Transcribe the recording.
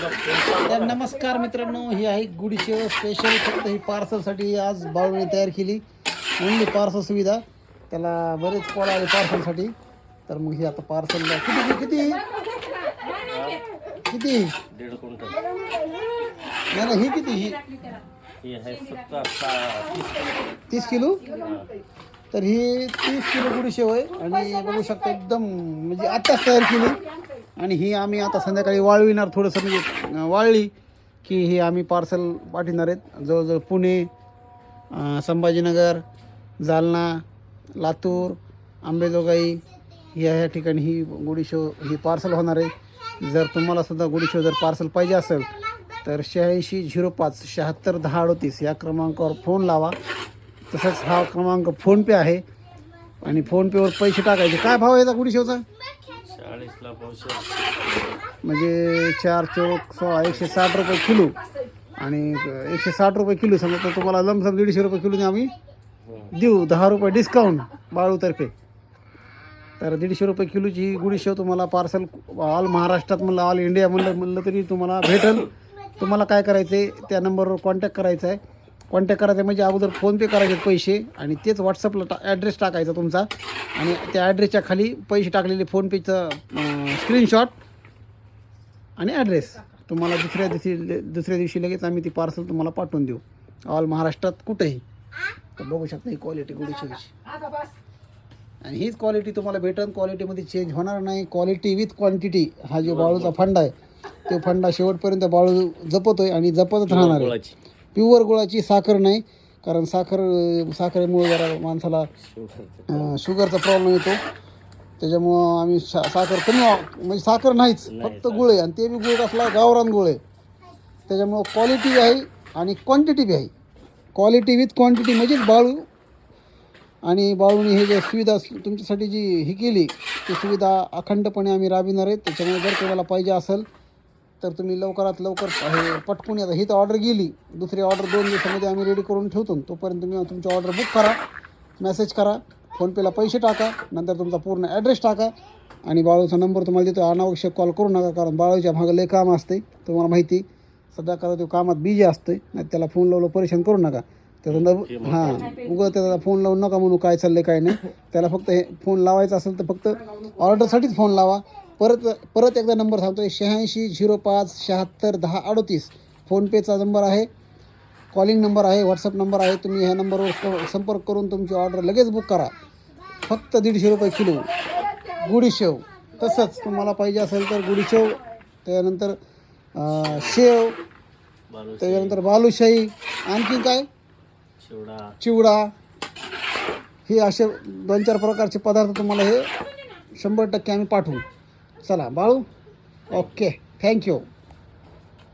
तर नमस्कार मित्रांनो ही आहे गुडीशेव स्पेशल फक्त ही पार्सलसाठी आज बाळूने तयार केली. ओनली पार्सल सुविधा. त्याला बरेच कॉल आले पार्सलसाठी तर मग ही आता पार्सल किती किती किती दीड क्विंटल. नाही नाही ही किती ही? ही आहे सत्तर सा- तीस तीस किलो? तर ही तीस किलो गुडीशेव आहे आणि बघू शकता एकदम म्हणजे आत्ताच तयार केली. आणि ही आम्ही आता संध्याकाळी वाळविणार थोडंसं म्हणजे वाळली की हे आम्ही पार्सल पाठवणार आहेत. जवळजवळ पुणे संभाजीनगर जालना लातूर आंबेजोगाई या ह्या ठिकाणी ही गुडीशेव ही पार्सल होणार आहे. जर तुम्हाला सुद्धा शो जर पार्सल पाहिजे असेल तर शहाऐंशी झिरो पाच शहात्तर दहा अडतीस या क्रमांकावर फोन लावा. तसंच हा क्रमांक फोनपे आहे. आणि फोनपेवर पैसे टाकायचे. काय भाव आहे त्या गुडीशेवचा म्हणजे चार चौक सोळा एकशे साठ रुपये किलो. आणि एकशे साठ रुपये किलो समजा तर तुम्हाला लमसम दीडशे रुपये किलोने आम्ही देऊ. दहा रुपये डिस्काउंट बाळूतर्फे तर दीडशे रुपये किलोची ही गुडीशेव तुम्हाला पार्सल ऑल महाराष्ट्रात म्हणलं ऑल इंडिया म्हणलं म्हणलं तरी तुम्हाला भेटेल. तुम्हाला काय करायचं आहे त्या नंबरवर कॉन्टॅक्ट करायचा आहे कॉन्टॅक्ट करायचं म्हणजे अगोदर फोनपे करायचे पैसे आणि तेच व्हॉट्सअपला टा ॲड्रेस टाकायचा तुमचा. आणि त्या ॲड्रेसच्या खाली पैसे टाकलेले फोनपेचं स्क्रीनशॉट आणि ॲड्रेस तुम्हाला दुसऱ्या दिवशी दुसऱ्या दिवशी लगेच आम्ही ती पार्सल तुम्हाला पाठवून देऊ. ऑल महाराष्ट्रात कुठेही. तर बघू शकता ही क्वालिटी गुडीची आणि हीच क्वालिटी तुम्हाला भेटेल क्वालिटीमध्ये चेंज होणार नाही. क्वालिटी विथ क्वांटिटी हा जो बाळूचा फंड आहे तो फंडा शेवटपर्यंत बाळू जपतोय आणि जपतच राहणार आहे. प्युअर गुळाची साखर नाही कारण साखर साखरेमुळे जरा माणसाला अं, शुगरचा प्रॉब्लेम येतो. त्याच्यामुळं आम्ही सा साखर कमी वा- म्हणजे साखर नाहीच फक्त गुळ. आहे आणि ते बी गुळ असला गावरान गुळ. आहे त्याच्यामुळं क्वालिटी बी आहे आणि क्वांटिटी बी आहे. क्वालिटी विथ क्वांटिटी म्हणजेच बाळू. आणि बाळूने हे जे सुविधा तुमच्यासाठी जी ही केली ती सुविधा अखंडपणे आम्ही राबविणार आहेत त्याच्यामुळे जर कोणाला पाहिजे असेल तर तुम्ही लवकरात लवकर हे पटकून येता ही तर ऑर्डर गेली. दुसरी ऑर्डर दोन दिवसामध्ये आम्ही रेडी करून ठेवतो तोपर्यंत तुम्ही तुमची ऑर्डर बुक करा मेसेज करा फोनपेला पैसे टाका नंतर तुमचा पूर्ण ॲड्रेस टाका. आणि बाळूचा नंबर तुम्हाला देतो अनावश्यक कॉल करू नका कारण बाळूच्या मागं लय काम असते. तुम्हाला माहिती सध्या करा तो कामात बिझी असतोय. नाही त्याला फोन लावलं परेशान करू नका. त्याचा नंबर हां उगं त्याला फोन लावून नका म्हणू काय चाललंय काय नाही. त्याला फक्त हे फोन लावायचा असेल तर फक्त ऑर्डरसाठीच फोन लावा. परत परत एकदा नंबर सांगतोय. शहाऐंशी झिरो पाच शहात्तर दहा अडतीस. फोनपेचा नंबर आहे. कॉलिंग नंबर आहे व्हॉट्सअप नंबर आहे. तुम्ही ह्या नंबरवर संपर्क करून तुमची ऑर्डर लगेच बुक करा. फक्त दीडशे रुपये किलो. गुडीशेव तसंच तुम्हाला पाहिजे असेल तर गुडीशेव त्यानंतर शेव त्याच्यानंतर बालुशाही. आणखी काय? चिवडा. चिवडा. हे असे दोन चार प्रकारचे पदार्थ तुम्हाला हे शंभर टक्के आम्ही पाठवू. चला बाळू ओके थँक्यू